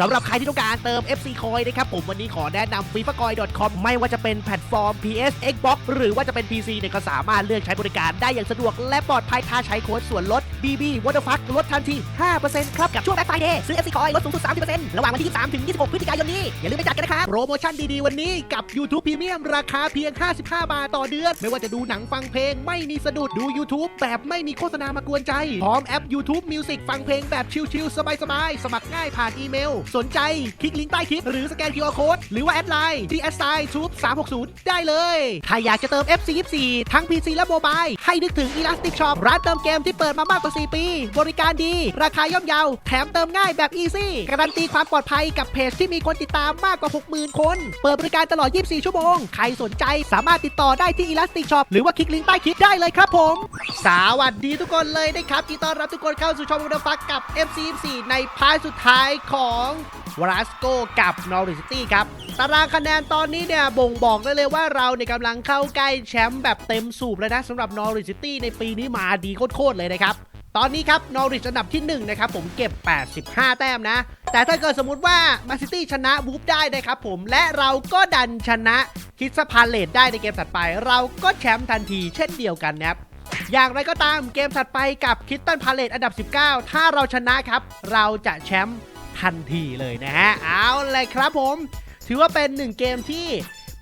สำหรับใครที่ต้องการเติม FC Coin นะครับผมวันนี้ขอแนะนำ f i f a c o i n c o m ไม่ว่าจะเป็นแพลตฟอร์ม PS Xbox หรือว่าจะเป็น PC เนี่ยก็สามารถเลือกใช้บริการได้อย่างสะดวกและปลอดภัยถ้าใช้โค้ดส่วนลด BB w a t e r f u c k ลดทันที 5%ครับ กับช่วง Black Friday ซื้อ FC Coin ลดสูงสุด 30%ระหว่างวันที่ 23 ถึง 26 พฤศจิกายนนี้ อย่าลืมไปจัดกันนะครับ โปรโมชั่นดีๆ วันนี้กับ YouTube Premium ราคาเพียง 55 บาทต่อเดือน ไม่ว่าจะดูหนังฟังเพลงไม่มีสะดุดดู YouTube แบบไม่มีโฆษณามากวนใจพร้อมแอป YouTube Music ฟังเพลงแบบชิลๆสบายๆสมัครง่ายผ่านอีเมลสนใจคลิกลิงก์ใต้คลิป หรือสแกน QR Code หรือว่าแอดไลน์ที่แอดไซน์ทูบ360 ได้เลย ถ้าอยากจะเติม FC 24ทั้ง PC และโมบายให้นึกถึง Elastic Shop ร้านเติมเกมที่เปิดมามากกว่า 4 ปี บริการดี ราคาย่อมเยา แถมเติมง่ายแบบ Easy การันตีความปลอดภัยกับเพจที่มีคนติดตามมากกว่า 60,000 คน เปิดบริการตลอด 24 ชั่วโมง ใครสนใจสามารถติดต่อได้ที่ Elastic Shop หรือว่าคลิกลิงก์ใต้คลิปได้เลยครับผม สวัสดีทุกคนเลยนะครับยินดีต้อนรับทุกคนเข้าสู่ช่องวันฟักกับ FC24 ในพาร์ทสุดท้ายของวราสโกกับนอริซิตี้ครับตารางคะแนนตอนนี้เนี่ยบ่งบอกได้เลยว่าเราเนี่ยกำลังเข้าใกล้แชมป์แบบเต็มสูบเลยนะสำหรับนอริซิตี้ในปีนี้มาดีโคตรๆเลยนะครับตอนนี้ครับนอริชอันดับที่1นะครับผมเก็บ 85 แต้มนะ แต่ถ้าเกิดสมมติว่ามาซิตี้ชนะบูฟได้นะครับผมและเราก็ดันชนะคิดสพาเลตได้ในเกมถัดไป เราก็แชมป์ทันทีเช่นเดียวกันนะครับอย่างไรก็ตามเกมถัดไปกับคิตตันพาเลตอันดับ 19 ถ้าเราชนะครับ เราจะแชมป์ ทันทีเลยนะฮะ เอาเลยครับผม ถือว่าเป็นหนึ่งเกมที่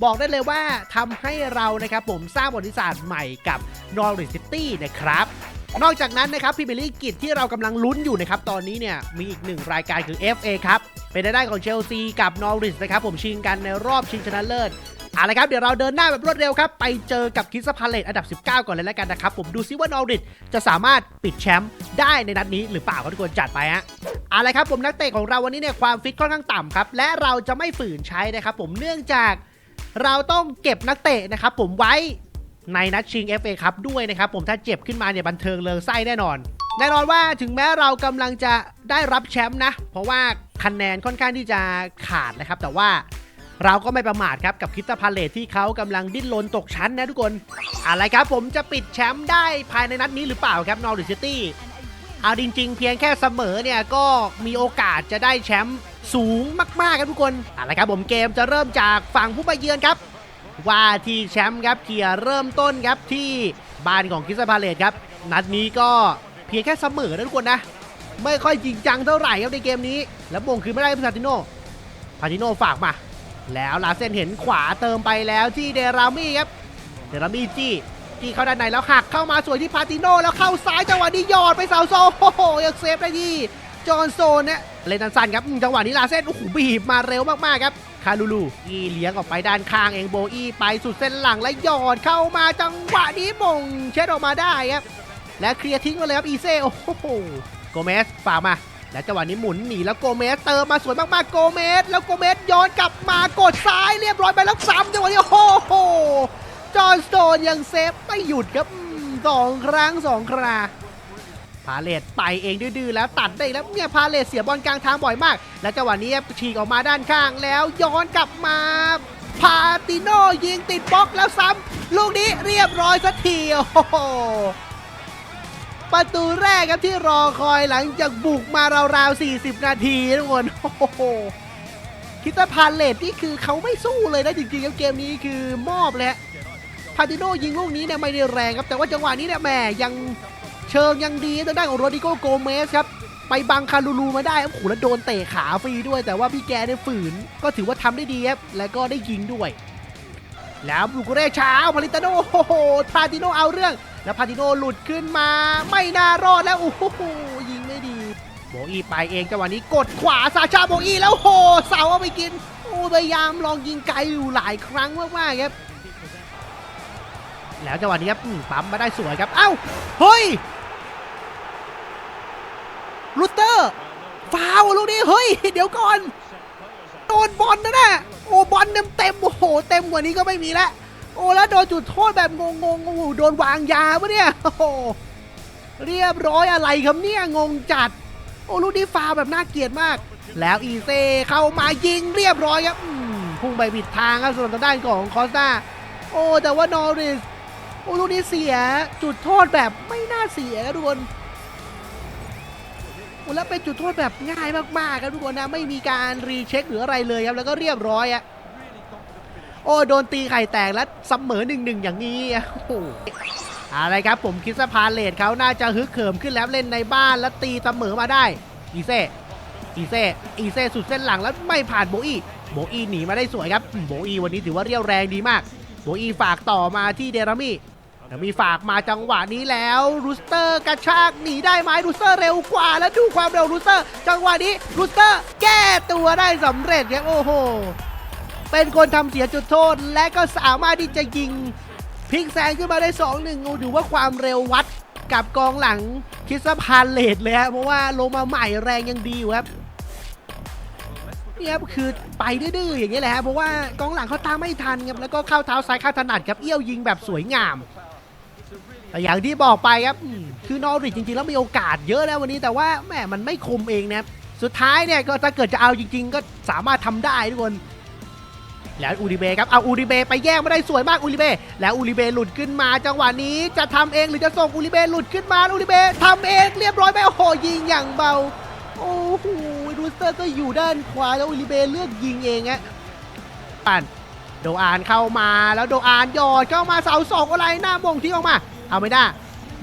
บอกได้เลยว่าทำให้เรานะครับผมสร้างประวัติศาสตร์ใหม่กับนอริซิตี้นะครับนอกจากนั้นนะครับพิมพ์ลีกิจที่เรากำลังลุ้นอยู่นะครับตอนนี้เนี่ยมีอีกหนึ่งรายการคือ FA ครับเป็นได้ของเชลซีกับนอริสนะครับผมชิงกันในรอบชิงชนะเลิศ เอาละครับเดี๋ยวเราเดินหน้าแบบรวดเร็วครับ ไปเจอกับคิสพาเลตอันดับ 19 ก่อนเลยแล้วกันนะครับ ผมดูซิว่านอริสจะสามารถปิดแชมป์ได้ในนัดนี้หรือเปล่าครับทุกคนจัดไปฮะเอาละครับผมนักเตะของเราวันนี้เนี่ยความฟิตค่อนข้างต่ำครับและเราจะไม่ฝืนใช้นะครับผมเนื่องจากเราต้องเก็บนักเตะนะครับผมไว้ในนัดชิง FA ครับด้วยนะครับผมถ้าเจ็บขึ้นมาเนี่ยบันเทิงเลิงไส้แน่นอนแน่นอนว่าถึงแม้เรากำลังจะได้รับแชมป์นะ เพราะว่าคะแนนค่อนข้างที่จะขาดนะครับ แต่ว่า เราก็ไม่ประมาทครับกับคริสตัลพาเลทที่เขากำลังดิ้นรนตกชั้นนะทุกคน อะไรครับผมจะปิดแชมป์ได้ภายในนัดนี้หรือเปล่าครับนอริซิตี้เอาจริง ๆ เพียงแค่เสมอเนี่ยก็มีโอกาสจะได้แชมป์สูงมากๆครับทุกคนอาละครับผมเกมจะเริ่มจากฝั่งผู้มาเยือนครับ ว่าที่แชมป์ครับเกียร์เริ่มต้นครับที่บ้านของคิสพาเลตครับ นัดนี้ก็เพียงแค่เสมอนะทุกคนนะ ไม่ค่อยจริงจังเท่าไหร่ครับในเกมนี้ แล้วมงคือไม่ได้พาติโนพาติโนฝากมา แล้วลาเซนเห็นขวาเติมไปแล้วที่เดรามี่ครับ เดรามี่จี้จี้เข้าด้านในแล้วหักเข้ามาสวยที่พาติโนแล้วเข้าซ้ายจังหวะนี้ยอดไปเสาโซโอ้โหยังเซฟได้ดีจอห์นโซนเนี่ยเล่นสั้นครับจังหวะนี้ลาเซนโอ้โหบีบมาเร็วมากๆครับคาลูลูอีเลี้ยงออกไปด้านข้างเองโบอีไปสุดเส้นหลังและหยอดเข้ามาจังหวะนี้มงเช็ดออกมาได้ครับและเคลียร์ทิ้งมาเลยครับอีเซ่โอ้โหโกเมสฝากมา และจังหวะนี้หมุนหนีแล้วโกเมสเติมมาสวยมากๆโกเมส แล้วโกเมสย้อนกลับมากดซ้ายเรียบร้อยไปแล้วซ้ำจังหวะนี้โอ้โหจอห์นสโตนยังเซฟไม่หยุดครับสองครั้งสองคราพาเลตไปเองดื้อๆแล้วตัดได้แล้วเนี่ยพาเลตเสียบอลกลางทางบ่อยมาก และจังหวะนี้ฉีกออกมาด้านข้างแล้วย้อนกลับมา พาติโนยิงติดบล็อกแล้วซ้ำลูกนี้เรียบร้อยสักทีโอ้โห ประตูแรกครับที่รอคอยหลังจากบุกมาราวๆ 40 นาทีทุกคนโอ้โหคิดว่าพาเลตนี่คือเขาไม่สู้เลยนะจริงๆครับเกมนี้คือมอบเลยฮะพาติโนยิงลูกนี้เนี่ยไม่ได้แรงครับแต่ว่าจังหวะนี้เนี่ยแหมยังเชิงยังดีทางด้านของโรดิโกโกเมสครับไปบังคารูลูมาได้โอ้โหแล้วโดนเตะขาฟรีด้วย แต่ว่าพี่แกเนี่ยฝืนก็ถือว่าทำได้ดีครับและก็ได้ยิงด้วย แล้วบุกุเร่เช้าพาลิตาโนโอ้โหพาติโนเอาเรื่อง แล้วพาติโนหลุดขึ้นมาไม่น่ารอดแล้วโอ้โหยิงไม่ดี โบอีไปเองจังหวะนี้กดขวาซาชาโบอีแล้วโหเสาเอาไปกินโอ้พยายามลองยิงไกลอยู่หลายครั้งมากๆครับแล้วจังหวะนี้ครับปั๊มมาได้สวยครับ เอ้า เฮ้ย ลูเตอร์ ฟาวลูกนี้ เฮ้ย เดี๋ยวก่อน โดนบอลนะน่ะโอ้บอลเต็มเต็มโอ้โห เต็มกว่านี้ก็ไม่มีแล้ว โอ้แล้วโดนจุดโทษแบบงงๆโอ้โหโดนวางยาปะเนี่ยโอ้โหเรียบร้อยอะไรครับเนี่ยงงจัด โอ้ลูกนี้ฟาวแบบน่าเกลียดมาก แล้วอีเซเข้ามายิงเรียบร้อยครับอืมพุ่งไปผิดทางครับส่วนทางด้านของคอสตาโอ้แต่ว่านอริสโอ้ลูกนี้เสียจุดโทษแบบไม่น่าเสียครับทุกคนโอ้แล้วเป็นจุดโทษแบบง่ายมากๆครับทุกคนนะไม่มีการรีเช็คหรืออะไรเลยครับแล้วก็เรียบร้อยอะ โอ้โดนตีไข่แตกแล้วเสมอหนึ่งหนึ่งอย่างนี้อะโอ้โหอะไรครับผมคิดสะพานเลดเขาน่าจะฮึกเหิมขึ้นแล้วเล่นในบ้านแล้วตีเสมอมาได้ อีเซ่อีเซ่อีเซ่สุดเส้นหลังแล้วไม่ผ่านโบอี้โบอี้หนีมาได้สวยครับโบอี้วันนี้ถือว่าเรียวแรงดีมากโบอี้ฝากต่อมาที่เดรามี่เดรามี่ฝากมาจังหวะนี้แล้วรูสเตอร์กระชากหนีได้ไหมรูสเตอร์เร็วกว่าแล้วดูความเร็วรูสเตอร์ จังหวะนี้รูสเตอร์แก้ตัวได้สำเร็จครับโอ้โห เป็นคนทำเสียจุดโทษ และก็สามารถที่จะยิงพลิกแซงขึ้นมาได้ 2-1โอ้ดูว่าความเร็ววัดกับกองหลังคิดสพานเลดเลยครับเพราะว่าลงมาใหม่แรงยังดีอยู่ครับนี่ครับคือไปดื้อๆอย่างนี้แหละครับเพราะว่ากองหลังเขาตามไม่ทันครับแล้วก็เข้าเท้าซ้ายเข้าถนัดครับเอี้ยวยิงแบบสวยงามแต่อย่างที่บอกไปครับคือนอริจริงๆ แล้วมีโอกาสเยอะนะวันนี้แต่ว่าแหมมันไม่คมเองนะสุดท้ายเนี่ยก็ถ้าเกิดจะเอาจริง ๆ ก็สามารถทำได้ทุกคน แล้วอูริเบครับเอาอูริเบไปแย่งไมาได้สวยมากอูริเบแล้วอูริเบหลุดขึ้นมาจังหวะนี้จะทำเองหรือจะส่งอูริเบหลุดขึ้นมาอูริเบทำเองเรียบร้อยไปโอ้โหยิงอย่างเบาโอ้โหรูสเตอร์ก็อยู่ด้านขวาแล้วอูริเบเลือกยิงเองฮะปันโดอานเข้ามาแล้วโดอานหยอดเข้ามาเสาสองอะไรหน้ามงที่ออกมาเอาไม่ได้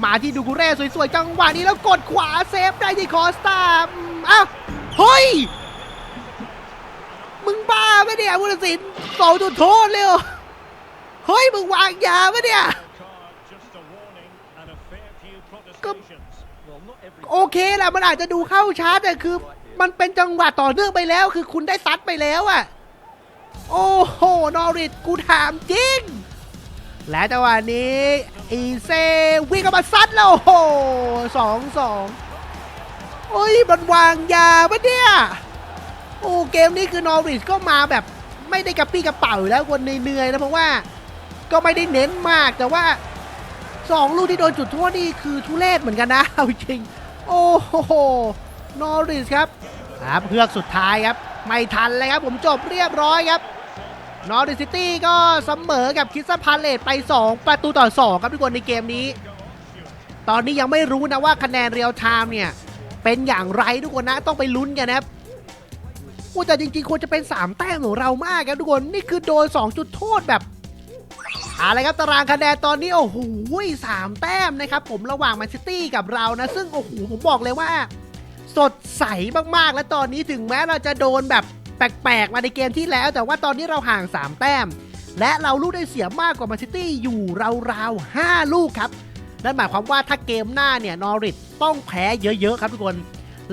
มาที่ดูกุเร่สวยๆจังหวะนี้แล้วกดขวาเซฟได้ที่คอสตาอ้าวเฮ้ย มึงบ้าไหมเนี่ยวุฒิศิลป์สองจุดโทษเลยเหรอเฮ้ยมึงวางยาไหมเนี่ย Just a warning and a fair few Come- protestations. โอเคแหละมันอาจจะดูเข้าช้าแต่คือ มันเป็นจังหวะต่อเนื่องไปแล้ว คือคุณได้ซัดไปแล้วอะโอ้โห นอริทกูถามจริง และจังหวะนี้อีเซวิ่งเข้ามาซัดแล้วโอ้โหสองสองโอ้ยมันวางยาปะเนี่ย โอ้เกมนี้คือนอริทก็มาแบบไม่ได้กระปี้กระเป๋าอยู่แล้วคนเหนื่อยนะเพราะว่าก็ไม่ได้เน้นมากแต่ว่าสองลูกที่โดนจุดโทษนี่คือทุเรศเหมือนกันนะเอาจริง โอ้โหนอริสครับครับเพือกสุดท้ายครับ ไม่ทันเลยครับ ผมจบเรียบร้อยครับนอริสซิตี้ก็เสมอกับคิสซัพาเลตไป 2 ประตูต่อ 2 ครับทุกคนในเกมนี้ ตอนนี้ยังไม่รู้นะว่าคะแนนเรียลไทม์เนี่ย เป็นอย่างไรทุกคนนะต้องไปลุ้นกันนะครับ โอ้แต่จริงๆ ควรจะเป็น 3 แต้มของเรามากครับทุกคน นี่คือโดน 2 จุดโทษแบบอาละครับตารางคะแนนตอนนี้ โอ้โหสามแต้มนะครับ ผมระหว่างแมนซิตี้กับเรานะ ซึ่งโอ้โหผมบอกเลยว่า สดใสมากๆ และตอนนี้ถึงแม้เราจะโดนแบบแปลกๆ มาในเกมที่แล้ว แต่ว่าตอนนี้เราห่าง 3 แต้ม และเราลูกได้เสียมากกว่าแมนซิตี้อยู่ราวๆ5ลูกครับนั่นหมายความว่าถ้าเกมหน้าเนี่ยนอริทต้องแพ้เยอะๆ ครับทุกคน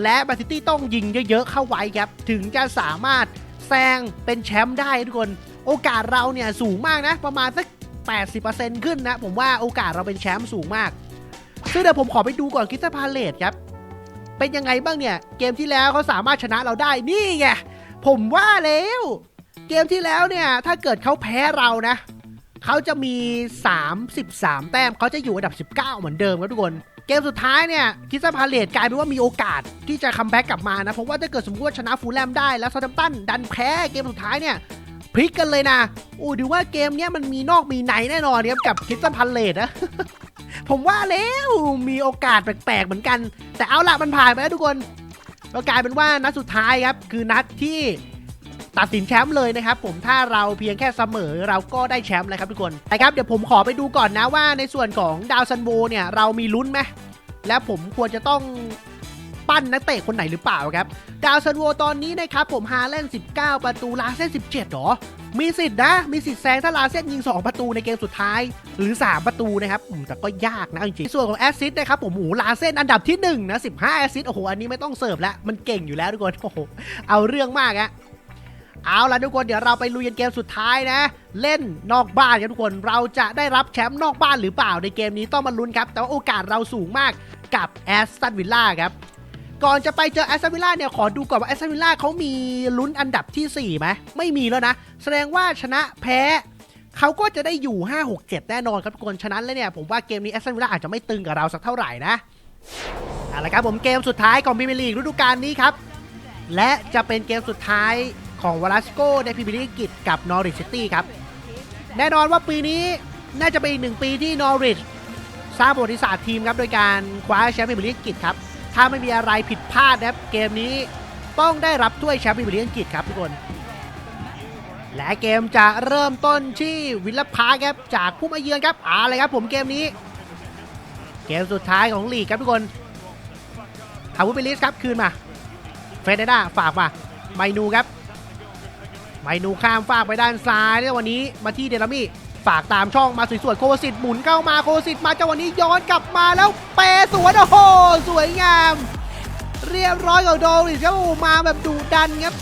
และแมนซิตี้ต้องยิงเยอะๆเข้าไว้ครับ ถึงจะสามารถแซงเป็นแชมป์ได้ทุกคน โอกาสเราเนี่ยสูงมากนะ ประมาณสัก 80%ขึ้นนะ ผมว่าโอกาสเราเป็นแชมป์สูงมาก ซึ่งเดี๋ยวผมขอไปดูก่อนคิสตาพาเลตครับ เป็นยังไงบ้างเนี่ย เกมที่แล้วเขาสามารถชนะเราได้นี่ไงผมว่าแล้วเกมที่แล้วเนี่ยถ้าเกิดเขาแพ้เรานะเขาจะมี 33 แต้มเขาจะอยู่อันดับ 19 เหมือนเดิมครับทุกคน เกมสุดท้ายเนี่ยคิสตาพาเลตกลายเป็นว่ามีโอกาสที่จะคัมแบ็กกลับมานะ เพราะว่าถ้าเกิดสมมติว่าชนะฟูลแลมได้แล้วซาดัมตันดันแพ้เกมสุดท้ายเนี่ยพลิกกันเลยนะโอ้ดูว่าเกมเนี้ยมันมีนอกมีในแน่นอนครับกับคิสตันพันเลดนะผมว่าแล้วมีโอกาสแปลกๆเหมือนกัน แต่เอาละมันผ่านไปแล้วทุกคนก็กลายเป็นว่านัดสุดท้ายครับ คือนัดที่ ตัดสินแชมป์เลยนะครับผมถ้าเราเพียงแค่เสมอเราก็ได้แชมป์เลยครับทุกคนนะครับเดี๋ยวผมขอไปดูก่อนนะว่าในส่วนของดาวซันโบเนี่ยเรามีลุ้นไหมและผมควรจะต้องปั้นนักเตะคนไหนหรือเปล่าครับ ดาวซันโวตอนนี้นะครับผมฮาเล่น 19 ประตูลาเส้น 17หรอ มีสิทธิ์นะ มีสิทธิ์แซงถ้าลาเส้นยิง 2 ประตูในเกมสุดท้ายหรือ 3 ประตูนะครับแต่ก็ยากนะจริงๆส่วนของแอสซิสต์นะครับผมโอ้ลาเส้นอันดับที่1นะ15 แอสซิสต์โอ้โห อันนี้ไม่ต้องเสิร์ฟแล้ว มันเก่งอยู่แล้วทุกคนโอ้โหเอาเรื่องมากอะ เอาละทุกคนเดี๋ยวเราไปลุยกันเกมสุดท้ายนะ เล่นนอกบ้านครับทุกคนเราจะได้รับแชมป์นอกบ้านหรือเปล่าในเกมนี้ต้องมาลุ้นครับ แต่ว่าโอกาสเราสูงมากกับแอสตันวิลล่าครับก่อนจะไปเจอแอสตันวิลล่าเนี่ยขอดูก่อนว่าแอสตันวิลล่าเขามีลุ้นอันดับที่4ไหมไม่มีแล้วนะ แสดงว่าชนะแพ้เขาก็จะได้อยู่ 5 6 7 แน่นอนครับทุกคนฉะนั้นแล้วเนี่ยผมว่าเกมนี้แอสตันวิลล่าอาจจะไม่ตึงกับเราสักเท่าไหร่นะเอาละครับผมเกมสุดท้ายของพรีเมียร์ลีกฤดูกาลนี้ครับและจะเป็นเกมสุดท้าย ของวาลาสโกในพรีเมียร์ลีกอังกฤษกับนอริ h ซิตี้ครับ แน่นอนว่าปีนี้น่าจะเป็นอีกหนึ่งปีที่นอริ h สร้างประวัติศาสตร์ทีมครับ โดยการคว้าแชมป์พรีเมียร์ลีกอังกฤษครับ ถ้าไม่มีอะไรผิดพลาดนะครับ เกมนี้ต้องได้รับถ้วยแชมป์พรีเมียร์ลีกอังกฤษครับทุกคน และเกมจะเริ่มต้นที่วิลลพาร์ครับจากผู้มาเยือนครับอาเลยครับ ผมเกมนี้ เกมสุดท้ายของลีกครับทุกคนอาวุธเบลิสครับคืนมาเฟเดด้าฝากมาไมนูครับ ไมนูข้ามฝากไปด้านซ้ายแล้ววันนี้มาที่เดลามี่ฝากตามช่องมาสวยๆโคสิตหมุนเข้ามาโคสิตมาจังหวะนี้ย้อนกลับมาแล้วเปสวนโอ้โหสวยงาม เรียบร้อยกับโดริสครับโอ้มาแบบดุดันครับ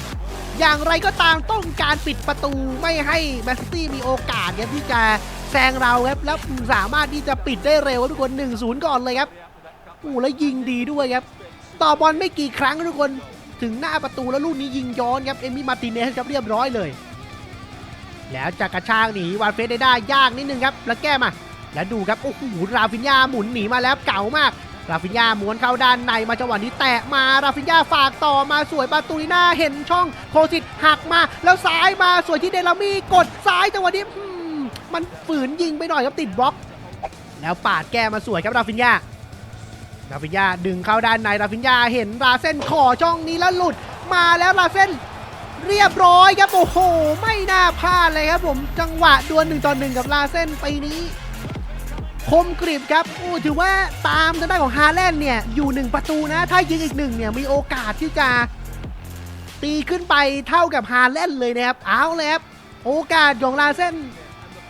อย่างไรก็ตามต้องการปิดประตูไม่ให้แมนซิตี้มีโอกาสครับที่จะแซงเราครับแล้วสามารถที่จะปิดได้เร็วทุกคน 1-0 ก่อนเลยครับโอ้แล้วยิงดีด้วยครับ ต่อบอลไม่กี่ครั้งทุกคน ถึงหน้าประตูแล้วลูกนี้ยิงย้อนครับเอมี่มาร์ติเนสครับเรียบร้อยเลย แล้วจากกระชากหนีวานเฟสได้ได้ยากนิดนึงครับแล้วแก้มา แล้วดูครับโอ้โหราฟินยาหมุนหนีมาแล้วเก่ามากราฟินยาม้วนเข้าด้านในมาจังหวะนี้แตะมาราฟินยาฝากต่อมาสวยประตูหน้าเห็นช่องโคสิตหักมา แล้วซ้ายมาสวยที่เดลามีกดซ้ายจังหวะนี้มมันฝืนยิงไปหน่อยครับติดบล็อก แล้วปาดแก้มาสวยครับราฟินยา ราฟินยาดึงเข้าด้านในราฟินยาเห็นราเส้นขอช่องนี้แล้วหลุดมาแล้วราเส้นเรียบร้อยครับโอ้โห ไม่น่าพลาดเลยครับผมจังหวะดวลหนึ่งต่อหนึ่งกับลาเส้นปีนี้ คมกริบครับโอ้ถือว่าตามทางด้านของฮาแลนด์เนี่ยอยู่หนึ่งประตูนะ ถ้ายิงอีกหนึ่งเนี่ยมีโอกาสที่จะตีขึ้นไปเท่ากับฮาแลนด์เลยนะครับเอาเลยครับโอกาสของลาเส้น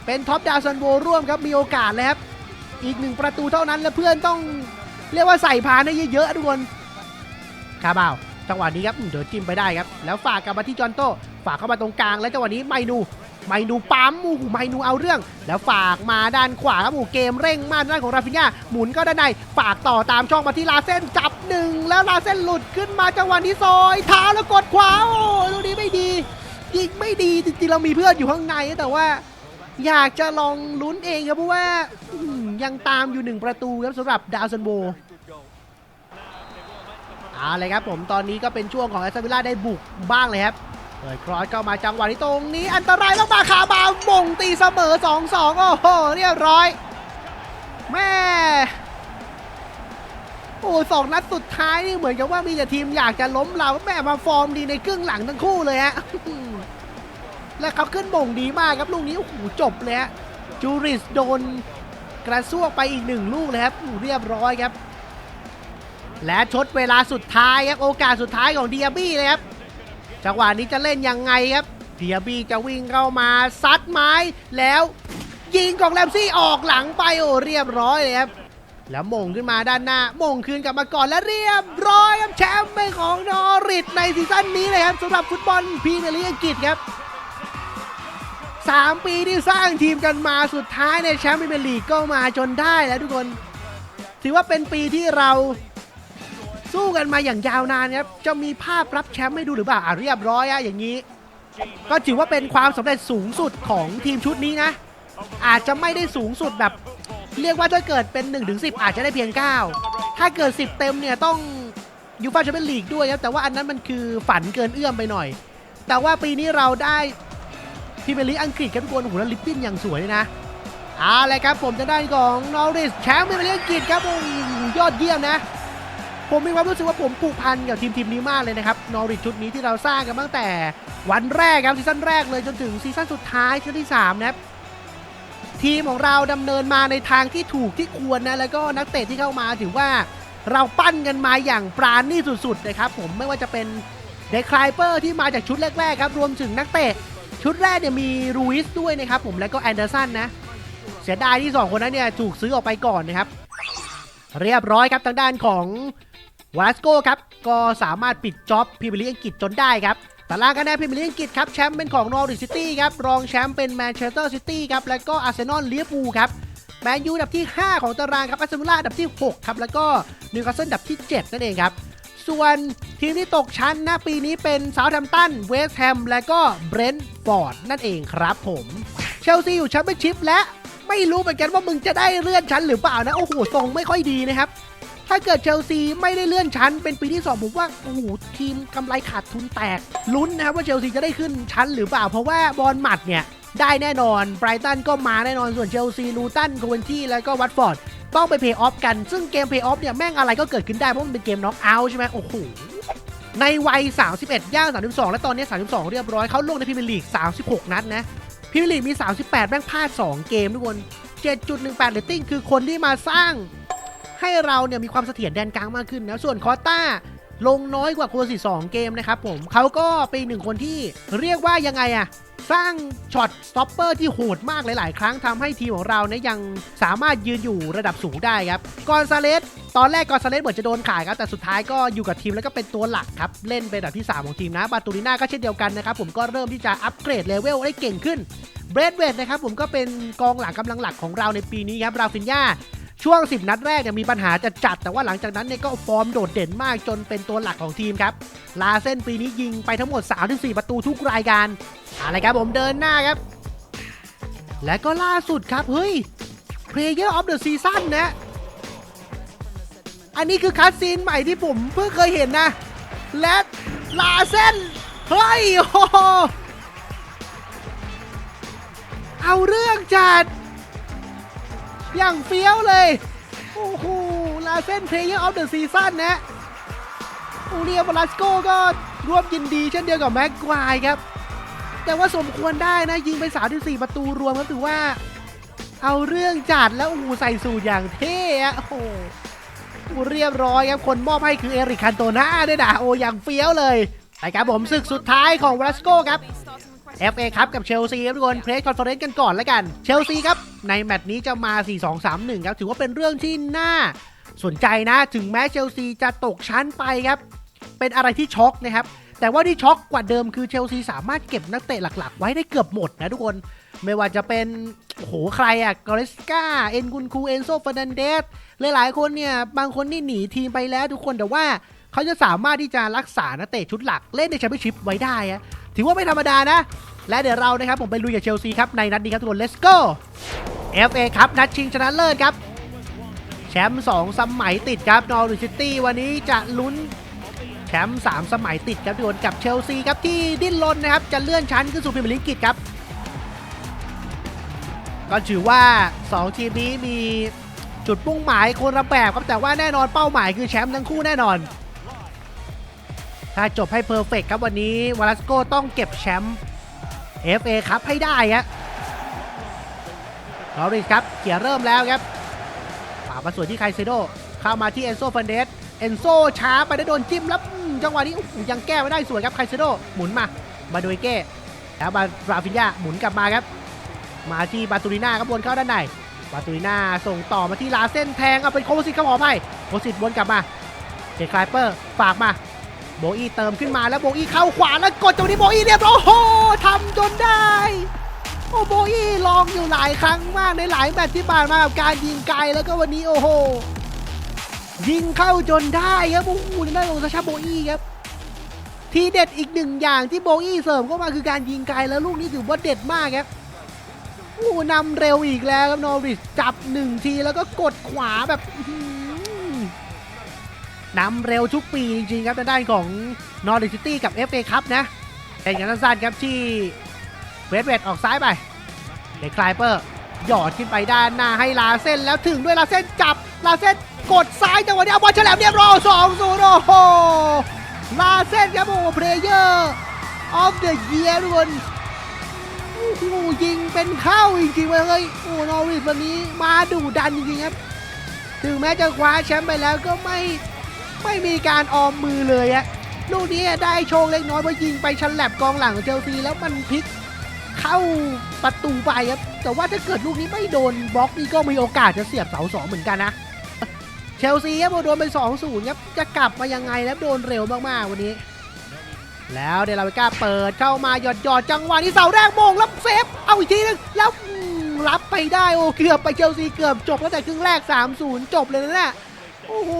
เป็นท็อปดาวซันโวร่วมครับมีโอกาสเลยครับอีกหนึ่งประตูเท่านั้นและเพื่อนต้อง เรียกว่าใส่พานให้เยอะๆทุกคนคาบาวจังหวะนี้ครับเดี๋ยวจิ้มไปได้ครับ แล้วฝากกลับมาที่จอนโต้ฝากเข้ามาตรงกลางแล้วจังหวะนี้ไมนูไมนูปั๊มโอ้โหไมนูเอาเรื่อง แล้วฝากมาด้านขวาครับโอ้เกมเร่งมากด้านของราฟินยาหมุนก็ด้านในฝากต่อตามช่องมาที่ลาเส้นจับหนึ่งแล้วลาเส้นหลุดขึ้นมาจังหวะนี้ซอยเท้าแล้วกดขวาโอ้ลูกนี้ไม่ดียิงไม่ดีจริงๆเรามีเพื่อนอยู่ข้างในแต่ว่า อยากจะลองลุ้นเองครับเพราะว่ายังตามอยู่หนึ่งประตูครับสำหรับดาวซันโบเอาเลยครับผมตอนนี้ก็เป็นช่วงของแอสตันวิลล่าได้บุกบ้างเลยครับเปิดครอสเข้ามาจังหวะที่ตรงนี้อันตรายมาคาบาวมงตีเสมอ 2-2 โอ้โห เรียบร้อยแม่โอ้สองนัดสุดท้ายนี่เหมือนกับว่ามีแต่ทีมอยากจะล้มเราแม่มาฟอร์มดีในครึ่งหลังทั้งคู่เลยฮะ และเขาขึ้นมงดีมากครับลูกนี้โอ้โหจบเลยฮะจูริสโดนกระซวกไปอีกหนึ่งลูกเลยครับเรียบร้อยครับ และชดเวลาสุดท้ายครับโอกาสสุดท้ายของเดียบี้เลยครับจังหวะนี้จะเล่นยังไงครับเดียบี้จะวิ่งเข้ามาซัดไม้แล้วยิงของแรมซี่ออกหลังไปโอ้เรียบร้อยเลยครับแล้วมงขึ้นมาด้านหน้ามงคืนกลับมาก่อนและเรียบร้อยครับแชมป์เป็นของนอริทในซีซั่นนี้เลยครับสำหรับฟุตบอลพรีเมียร์ลีกอังกฤษครับ สามปีที่สร้างทีมกันมาสุดท้ายในแชมป์พรีเมียร์ลีกก็มาจนได้แล้วทุกคน ถือว่าเป็นปีที่เราสู้กันมาอย่างยาวนานครับ จะมีภาพรับแชมป์ให้ดูหรือเปล่าอะเรียบร้อยอะอย่างนี้ ก็ถือว่าเป็นความสำเร็จสูงสุดของทีมชุดนี้นะ อาจจะไม่ได้สูงสุดแบบ เรียกว่าถ้าเกิดเป็น1นถึงสิอาจจะได้เพียง 9 ถ้าเกิด 10 เต็มเนี่ยต้องยูฟ่าแชมเปี้ยนลีกด้วยครับแต่ว่าอันนั้นมันคือฝันเกินเอื้อมไปหน่อย แต่ว่าปีนี้เราได้ พรีเมียร์ลีอังกฤษครับทุกคนโอ้โหแล้วลิปปิ้นอย่างสวยเลยนะเอาเลยครับผมจะได้ของนอริสแชมป์พรีเมียร์ลีอังกฤษครับโอ้ยอดเยี่ยมนะ ผมมีความรู้สึกว่าผมผูกพันกับทีมทีมนี้มากเลยนะครับนอริทชุดนี้ที่เราสร้างกันตั้งแต่วันแรกครับซีซั่นแรกเลยจนถึงซีซั่นสุดท้ายซีซั่นที่3นะครับทีมของเราดำเนินมาในทางที่ถูกที่ควรนะแล้วก็นักเตะที่เข้ามาถือว่าเราปั้นกันมาอย่างปราณีสุดๆนะครับผมไม่ว่าจะเป็นเดคลายเปอร์ที่มาจากชุดแรกๆครับรวมถึงนักเตะ ชุดแรกเนี่ยมีรูอิสด้วยนะครับผมแล้วก็แอนเดอร์สันนะ เสียดายที่สองคนนั้นเนี่ยถูกซื้อออกไปก่อนนะครับ เรียบร้อยครับทางด้านของวาสโกครับ ก็สามารถปิดจ็อบพรีเมียร์ลีกอังกฤษจนได้ครับตารางคะแนนพรีเมียร์ลีกอังกฤษครับแชมป์เป็นของนอริ c ซิตี้ครับรองแชมป์เป็นแมนเชสเตอร์ซิตี้ครับแล้วก็อาร์เซนอลเวอร์พูครับแมนยูอันดับที่ 5 ของตารางครับอาร์เซนอลอันดับที่ 6 ครับ แล้วก็นิวคาสเซิลอันดับที่ 7 นั่นเองครับ ส่วนทีมที่ตกชั้นนะปีนี้เป็นเซาท์แฮมป์ตันเวสต์แฮมและก็เบรนท์ ฟอร์ดนั่นเองครับผมเชลซีอยู่แชมเปี้ยนชิพและไม่รู้เหมือนกันว่ามึงจะได้เลื่อนชั้นหรือเปล่านะ โอ้โหทรงไม่ค่อยดีนะครับ ถ้าเกิดเชลซีไม่ได้เลื่อนชั้น เป็นปีที่2ผมว่าโอ้โหทีมกำไรขาดทุนแตกลุ้นนะครับว่าเชลซีจะได้ขึ้นชั้นหรือเปล่า เพราะว่าบอลหมัดเนี่ยได้แน่นอนไบรตันก็มาแน่นอนส่วนเชลซีลูตันโคเวนที่แล้วก็วัตฟอร์ดต้องไปเพย์ออฟกัน ซึ่งเกมเพย์ออฟเนี่ยแม่งอะไรก็เกิดขึ้นได้เพราะมันเป็นเกมน็อกเอาท์ใช่ไหมโอ้โห ในวัย 31 ย่าง 32 และตอนนี้ 32 เรียบร้อยเขาลงในพรีเมียร์ลีก 36 นัดนะพรีเมียร์ลีกมี 38 แม่งพลาด 2 เกมทุกคน 7.18เรตติ้งคือคนที่มาสร้างให้เราเนี่ยมีความเสถียรแดนกลางมากขึ้นนะ ส่วนคอต้า ลงน้อยกว่าโคสิสองเกมนะครับผมเขาก็เป็นหนึ่งคนที่เรียกว่ายังไงอะสร้างช็อตสต็อปเปอร์ที่โหดมากหลาย ๆ ครั้งทำให้ทีมของเราเนี่ยยังสามารถยืนอยู่ระดับสูงได้ครับกอนซาเลสตอนแรกกอนซาเลสเหมือนจะโดนขายครับ แต่สุดท้ายก็อยู่กับทีมแล้วก็เป็นตัวหลักครับ เล่นเป็นอันดับที่ 3 ของทีมนะ บาตูริน่าก็เช่นเดียวกันนะครับผมก็เริ่มที่จะอัปเกรดเลเวลได้เก่งขึ้นเบรดเวดนะครับผมก็เป็นกองหลังกำลังหลักของเราในปีนี้ครับราฟินยา ช่วง 10 นัดแรกเนี่ยมีปัญหาจะจัด แต่ว่าหลังจากนั้นเนี่ยก็ฟอร์มโดดเด่นมากจนเป็นตัวหลักของทีมครับ ลาเส้นปีนี้ยิงไปทั้งหมด 34 ประตูทุกรายการอะไรครับผมเดินหน้าครับ และก็ล่าสุดครับเฮ้ย Player of the Season นะอันนี้คือคัสซีนใหม่ที่ผมเพิ่งเคยเห็นนะ และลาเส้นเฮ้ยโอ้โหเอาเรื่องจัด อย่างเฟี้ยวเลย โอ้โห ลาเส้น Player of the Season นนะอูเรียบลัสโกก็ร่วมยินดีเช่นเดียวกับแม็กควายครับ แต่ว่าสมควรได้นะ ยิงไป34ประตูรวมก็ถือว่า เอาเรื่องจัดแล้วโอ้โหใส่สูตรอย่างเท่อะโอ้โหเรียบร้อยครับ คนมอบให้คือเอริกคันโตนาด้วยนะโอ้อย่างเฟี้ยวเลยไปครับผมศึกสุดท้ายของวลัสโกครับ FA ครับกับเชลซีทุกคนเพรสคอนเฟอเรนซ์กันก่อนแล้วกัน เชลซีครับ ในแมตช์นี้จะมา 4-2-3-1 ครับ ถือว่าเป็นเรื่องที่น่าสนใจนะ ถึงแม้เชลซีจะตกชั้นไปครับ เป็นอะไรที่ช็อกนะครับ แต่ว่าที่ช็อกกว่าเดิมคือเชลซีสามารถเก็บนักเตะหลักๆ ไว้ได้เกือบหมดนะทุกคน ไม่ว่าจะเป็นโอ้โหใครอะกอริสกาเอ็นกุนคู เอนโซฟ r นันเดส หลายๆ คนเนี่ย บางคนนี่หนีทีมไปแล้วทุกคนแต่ว่าเขาจะสามารถที่จะรักษานักเตะชุดหลักเล่นในแชมเปี้ยนชิพไว้ได้อะ ถือว่าไม่ธรรมดานะ และเดี๋ยวเรานะครับผมไปลุยกับเชลซีครับในนัดนี้ครับทุกคน let's go FA ครับนัดชิงชนะเลิศครับ แชมป์2สมัยติดครับนอริซิตี้วันนี้จะลุ้นแชมป์3สมัยติดครับทุกคนกับเชลซีครับที่ดิ้นรนนะครับจะเลื่อนชั้นขึ้นสู่พรีเมียร์ลีกกฤษครับก็ถือว่า 2 ทีมนี้มีจุดมุ่งหมายคนละแบบครับแต่ว่าแน่นอนเป้าหมายคือแชมป์ทั้งคู่แน่นอน ถ้าจบให้เพอร์เฟกครับวันนี้วาลัสโกต้องเก็บแชมป์ FA ครับให้ได้ฮะลอริสครับเขี่ยเริ่มแล้วครับป่ามาสวนที่ไคเซโดเข้ามาที่เอนโซฟันเดสเอนโซช้าไปได้โดนจิ้มแล้วจังหวะนี้ยังแก้ไม่ได้สวยครับไคเซโดหมุนมามาโดยเก้แล้วมาราฟินยาหมุนกลับมาครับ มาที่บาตูริน่าครับวนเข้าด้านในบาตูริน่าส่งต่อมาที่ลาเส้นแทงเอาเป็นโคสิตครับขออภัยโคสิตวนกลับมาเจคลายเปอร์ฝากมา โบอี้เติมขึ้นมาแล้วโบอี้เข้าขวาแล้วกดจังหวะนี้โบอี้เรียบร้อยโอ้โหทำจนได้โอ้โบอี้ลองอยู่หลายครั้งมากในหลายแมตช์ที่ผ่านมากับการยิงไกลแล้วก็วันนี้โอ้โหยิงเข้าจนได้ครับโอ้โหได้ของซาชาโบอี้ครับทีเด็ดอีกหนึ่งอย่างที่โบอี้เสริมเข้ามาคือการยิงไกลแล้วลูกนี้ถือว่าเด็ดมากครับโอ้นำเร็วอีกแล้วครับนอริสจับหนึ่งทีแล้วก็กดขวาแบบ นำเร็วทุกปีจริงๆครับทางด้านของนอร์ดิซิตี้กับ FA ครับนะเป็นกันสั้นๆครับที่เวสเวดออกซ้ายไปเด็กคลายเปอร์หยอดขึ้นไปด้านหน้าให้ลาเส้นแล้วถึงด้วยลาเส้นจับลาเส้นกดซ้ายจังหวะนี้เอาบอลฉลามเรียบร้อยสองศูนย์โอ้โหลาเส้นครับโอ้เพลเยอร์ออฟเดอะเยียทุกคนโอ้โหยิงเป็นเข้าจริงๆเลยโอ้นอริสวันนี้มาดุดันจริงๆครับถึงแม้จะคว้าแชมป์ไปแล้วก็ไม่ ไม่มีการออมมือเลยอะลูกนี้ได้โชคเล็กน้อยเพราะยิงไปชันแลบกองหลังของเชลซีแล้วมันพลิกเข้าประตูไปครับ แต่ว่าถ้าเกิดลูกนี้ไม่โดนบล็อกนี่ก็มีโอกาสจะเสียบเสาสองเหมือนกันนะ เชลซีครับพอโดนไป2 0ครับ จะกลับมายังไงแล้วโดนเร็วมากๆวันนี้ แล้วเดลาเวก้าเปิดเข้ามาหยอดหยอดจังหวะนี้เสาแรกโมงแล้วเซฟ เอาอีกทีนึงแล้วรับไปได้โอ้เกือบไปเชลซีเกือบจบตั้งแต่ครึ่งแรก 3-0 จบเลยนะ โอ้โห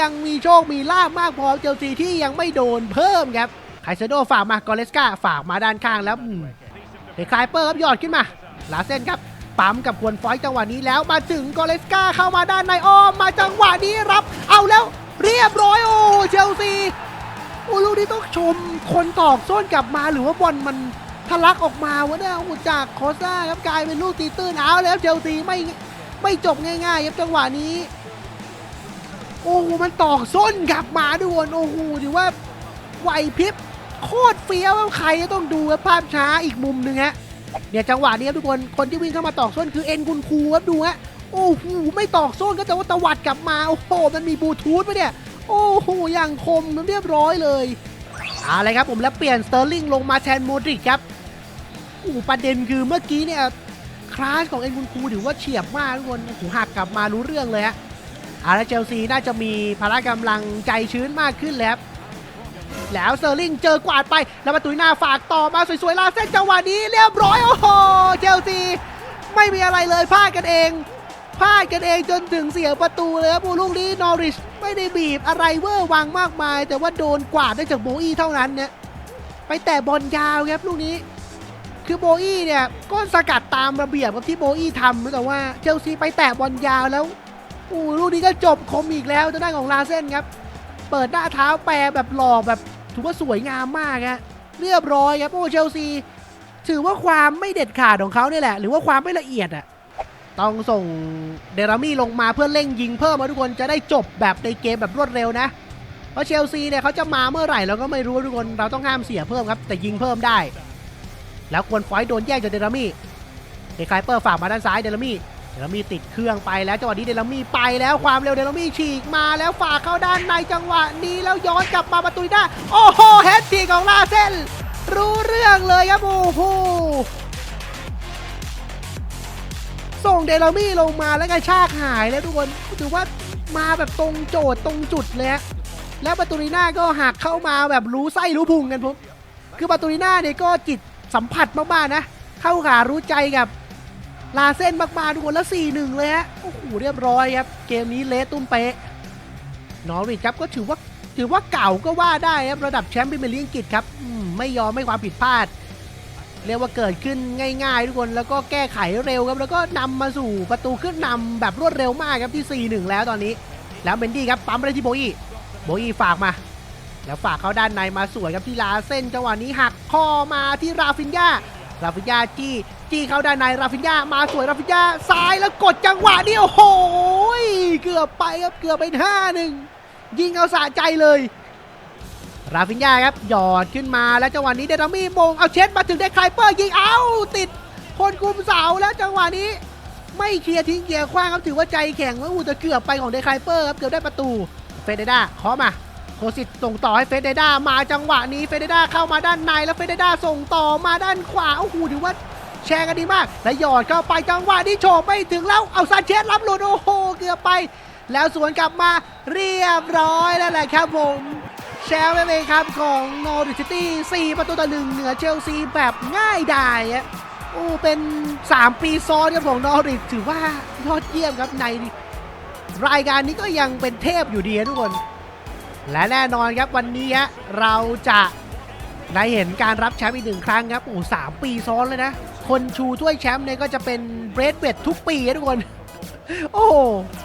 ยังมีโชคมีลาบมากพอเชลซีที่ยังไม่โดนเพิ่มครับไคเซโดฝากมากอเลสกาฝากมาด้านข้างแล้วเดคลายเปอร์ครับยอดขึ้นมาลาเส้นครับปั๊มกับควนฟอยต์จังหวะนี้แล้วมาถึงกอเลสกาเข้ามาด้านในอ้อมมาจังหวะนี้รับ เอาแล้วเรียบร้อยโอ้เชลซีโอ้ลูกนี้ต้องชมคนตอกส้นกลับมาหรือว่าบอลมันทะลักออกมาวะเนี่ยอ้จากโคซ่าครับกลายเป็นลูกตีตื้นเอาแล้วเชลซีไม่ไม่จบง่ายๆครับจังหวะนี้ โอ้โหมันตอกส้นกลับมาด้วย โอ้โหถือว่าไหวพริบโคตรเฟี้ยวใครก็ต้องดูครับภาพช้าอีกมุมหนึ่งฮะเนี่ยจังหวะนี้ครับทุกคนคนที่วิ่งเข้ามาตอกส้นคือเอ็นกุนคูครับดูฮะโอ้โหไม่ตอกส้นก็แต่ว่าตวัดกลับมาโอ้โหมันมีบลูทูธปะเนี่ยโอ้โหอย่างคมมันเรียบร้อยเลยอาเลยครับผมแล้วเปลี่ยนสเตอร์ลิงลงมาแทนโมดริกครับโอ้ประเด็นคือเมื่อกี้เนี่ยคลาสของเอ็นกุนคูถือว่าเฉียบมากทุกคนโอ้โหหักกลับมารู้เรื่องเลยฮะ อาร์เชลซีน่าจะมีพละกำลังใจชื้นมากขึ้นแล้วแล้วเซอร์ลิงเจอกวาดไปแล้วประตูหน้าฝากต่อมาสวยๆลาเส้นจังหวะนี้เรียบร้อยโอ้โหเชลซีไม่มีอะไรเลยพลาดกันเองพลาดกันเองจนถึงเสียประตูเลยครับลูกนี้นอริชไม่ได้บีบอะไรเวอร์วังมากมาย แต่ว่าโดนกวาดได้จากโบอี้เท่านั้นเนี่ยไปแต่บอลยาวครับลูกนี้ คือโบอี้เนี่ยก็สกัดตามระเบียบกับที่โบอี้ทำแต่ว่าเชลซีไปแตะบอลยาวแล้ว อ้ลูกนี้ก็จบคมอีกแล้วทางด้านของลาเส้นครับ เปิดหน้าเท้าแปรแบบหลอกแบบถือว่าสวยงามมากฮะเรียบร้อยครับโอ้เชลซี ถือว่าความไม่เด็ดขาดของเขาเนี่ยแหละ หรือว่าความไม่ละเอียดอะต้องส่งเดรามี่ลงมาเพื่อเร่งยิงเพิ่มมาทุกคนจะได้จบแบบในเกมแบบรวดเร็วนะ เพราะเชลซีเนี่ยเขาจะมาเมื่อไหร่เราก็ไม่รู้ทุกคนเราต้องห้ามเสียเพิ่มครับ แต่ยิงเพิ่มได้ แล้วควรฟอยต์โดนแย่งจากเดรามี่เดคายเปอร์ฝากมาด้านซ้ายเดรามี่ เดลามี่ติดเครื่องไปแล้วจังหวะนี้เดลามี่ไปแล้วความเร็วเดลามี่ฉีกมาแล้วฝ่าเข้าด้านในจังหวะนี้แล้วย้อนกลับมาประตูได้าโอ้โหแฮตทริกของลาเซนรู้เรื่องเลยครับโอ้โหส่งเดลามี่ลงมาแล้วกระชากหายแล้วทุกคนถือว่ามาแบบตรงโจทย์ตรงจุดเลยแล้วประตูนีน่าก็หักเข้ามาแบบรู้ไส้รู้พุงกันผมคือประตูนีน่าเนี่ยก็จิตสัมผัสมากๆนะ เข้าขารู้ใจกับ ลาเส้นมากๆทุกคนแล้ว4-1 เลยฮะ โอ้โห เรียบร้อยครับ เกมนี้เละตุ้มเป๊ะ นอริทครับก็ถือว่าถือว่าเก่าก็ว่าได้ครับ ระดับแชมป์พรีเมียร์ลีกอังกฤษครับไม่ยอมไม่ความผิดพลาด เรียกว่าเกิดขึ้นง่าย ๆ ทุกคนแล้วก็แก้ไขเร็วครับ แล้วก็นำมาสู่ประตูขึ้นนำแบบรวดเร็วมากครับที่ 4-1 แล้วตอนนี้ แล้วเบนดี้ครับปั๊มไปที่โบอีโบอีฝากมา แล้วฝากเขาด้านในมาสวยครับที่ลาเส้นจังหวะนี้หักคอมาที่ราฟินยาราฟินยาจี้ จี้เข้าด้านในราฟินยามาสวยราฟินยาซ้ายแล้วกดจังหวะนี้โอ้โหเกือบไปครับเกือบไปห้าหนึ่งยิงเอาสะใจเลย ราฟินยาครับหยอดขึ้นมาแล้วจังหวะนี้เดนามี่มงเอาเช็ดมาถึงได้ไคลเปอร์ยิงเอาติดคนคุมเสาแล้วจังหวะนี้ ไม่เคลียร์ทิ้งเกียร์คว้างครับถือว่าใจแข็งว่าอูจะเกือบไปของเดคไคลเปอร์ครับเกือบได้ประตูเฟเดด้าขอมาโคสิตส่งต่อให้เฟเดด้ามาจังหวะนี้เฟเดด้าเข้ามาด้านในแล้วเฟเดด้าส่งต่อมาด้านขวาโอ้โหถือว่า แชร์กันดีมากและหยอดเข้าไปจังหวะนี้โฉบไม่ถึงแล้วเอาซานเชสรับหลุดโอ้โหเกือบไป แล้วสวนกลับมาเรียบร้อยแล้วแหละครับผมแชมป์เองครับของนอริซิตี้ 4 ประตูต่อหนึ่งเหนือเชลซีแบบง่ายดายอะโอ้เป็น 3 ปีซ้อนครับของนอริสถือว่ายอดเยี่ยมครับในรายการนี้ก็ยังเป็นเทพอยู่ดีทุกคน และแน่นอนครับวันนี้ฮะเราจะ ได้เห็นการรับแชมป์อีกหนึ่งครั้งครับโอ้สามปีซ้อนเลยนะ คนชูถ้วยแชมป์เนี่ยก็จะเป็นเบรดเวททุกปีนะทุกคน โอ้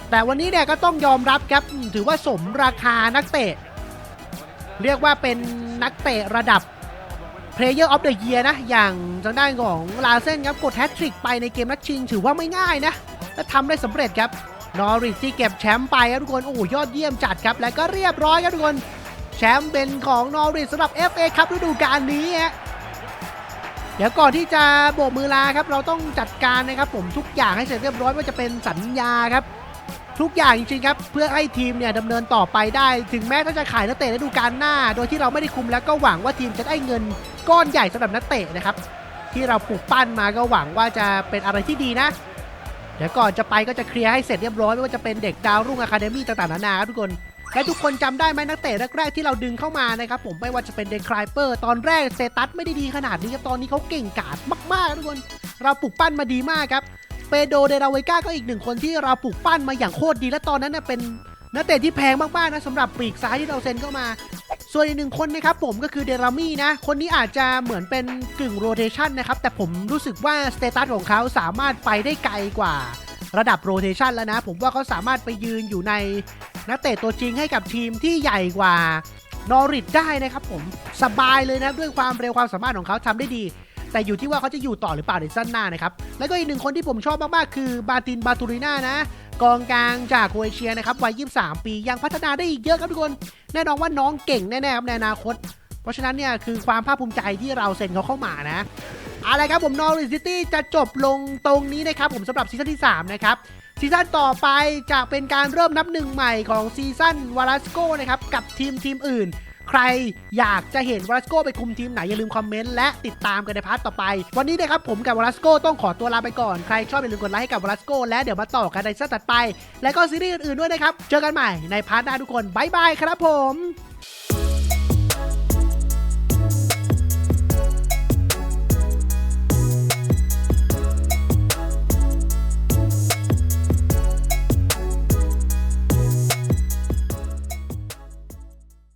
แต่วันนี้เนี่ยก็ต้องยอมรับครับ ถือว่าสมราคานักเตะ เรียกว่าเป็นนักเตะระดับ Player of the Year นะ อย่างทางด้านของลาเซนครับกดแฮตทริกไปในเกมนัดชิง ถือว่าไม่ง่ายนะและทำได้สำเร็จครับนอริทที่เก็บแชมป์ไปครับทุกคน โอ้ยอดเยี่ยมจัดครับ และก็เรียบร้อยครับทุกคน แชมป์เป็นของนอริทสำหรับ FA ครับฤดูกาลนี้ฮะเดี๋ยวก่อนที่จะโบกมือลาครับเราต้องจัดการนะครับผมทุกอย่างให้เสร็จเรียบร้อยว่าจะเป็นสัญญาครับ ทุกอย่างจริงๆครับเพื่อให้ทีมเนี่ยดำเนินต่อไปได้ ถึงแม้ถ้าจะขายนักเตะฤดูกาลหน้า โดยที่เราไม่ได้คุมแล้วก็หวังว่าทีมจะได้เงินก้อนใหญ่สำหรับนักเตะนะครับ ที่เราปลูกปั้นมาก็หวังว่าจะเป็นอะไรที่ดีนะเดี๋ยวก่อนจะไปก็จะเคลียร์ให้เสร็จเรียบร้อยไม่ว่าจะเป็นเด็กดาวรุ่งอะคาเดมี่ต่างๆนานาครับทุกคน และทุกคนจำได้ไหมนักเตะแรกๆที่เราดึงเข้ามานะครับผมไม่ว่าจะเป็นเดนคลายเปอร์ตอนแรกสเตตัสไม่ได้ดีขนาดนี้ครับตอนนี้เขาเก่งกาจมากๆทุกคนเราปลูกปั้นมาดีมากครับเปโดเดราเวก้าก็อีกหนึ่งคนที่เราปลูกปั้นมาอย่างโคตรดีและตอนนั้นเน่ยเป็นนักเตะที่แพงมากๆนะสำหรับปีกซ้ายที่เราเซ็นเข้ามา ส่วนอีกหนึ่งคนนะครับผมก็คือเดรามี่นะ คนนี้อาจจะเหมือนเป็นกึ่งโรเ t ชันนะครับ แต่ผมรู้สึกว่าสเตตัสของเขาสามารถไปได้ไกลกว่า ระดับโรเ t ชันแล้วนะ ผมว่าเขาสามารถไปยืนอยู่ใน นักเตะตัวจริงให้กับทีมที่ใหญ่กว่านอริทได้นะครับผมสบายเลยนะด้วยความเร็วความสามารถของเขาทำได้ดี แต่อยู่ที่ว่าเขาจะอยู่ต่อหรือเปล่าในซั่นหน้านะครับ แล้วก็อีกหนึ่งคนที่ผมชอบมาก ๆ คือบาตินบาตูริน่านะ กองกลางจากโครเอเชียนะครับวัย 23 ปียังพัฒนาได้อีกเยอะครับทุกคน แน่นอนว่าน้องเก่งแน่ๆครับในอนาคต เพราะฉะนั้นเนี่ยคือความภาคภูมิใจที่เราเซ็นเขาเข้ามานะอาละครับผมนอริซิตี้จะจบลงตรงนี้นะครับผมสำหรับซีซั่นที่3นะครับ ซีซั่นต่อไปจะเป็นการเริ่มนับหนึ่งใหม่ของซีซั่นวาลาสโกนะครับกับทีมทีมอื่น ใครอยากจะเห็นวาลาสโกไปคุมทีมไหน อย่าลืมคอมเมนต์และติดตามกันในพาร์ทต่อไป วันนี้นะครับผมกับวาลาสโกต้องขอตัวลาไปก่อน ใครชอบอย่าลืมกดไลค์ให้กับวาลาสโกและเดี๋ยวมาต่อกันในซีซั่นถัดไป และก็ซีรีส์อื่นๆด้วยนะครับ เจอกันใหม่ในพาร์ทหน้าทุกคนบายบายครับผม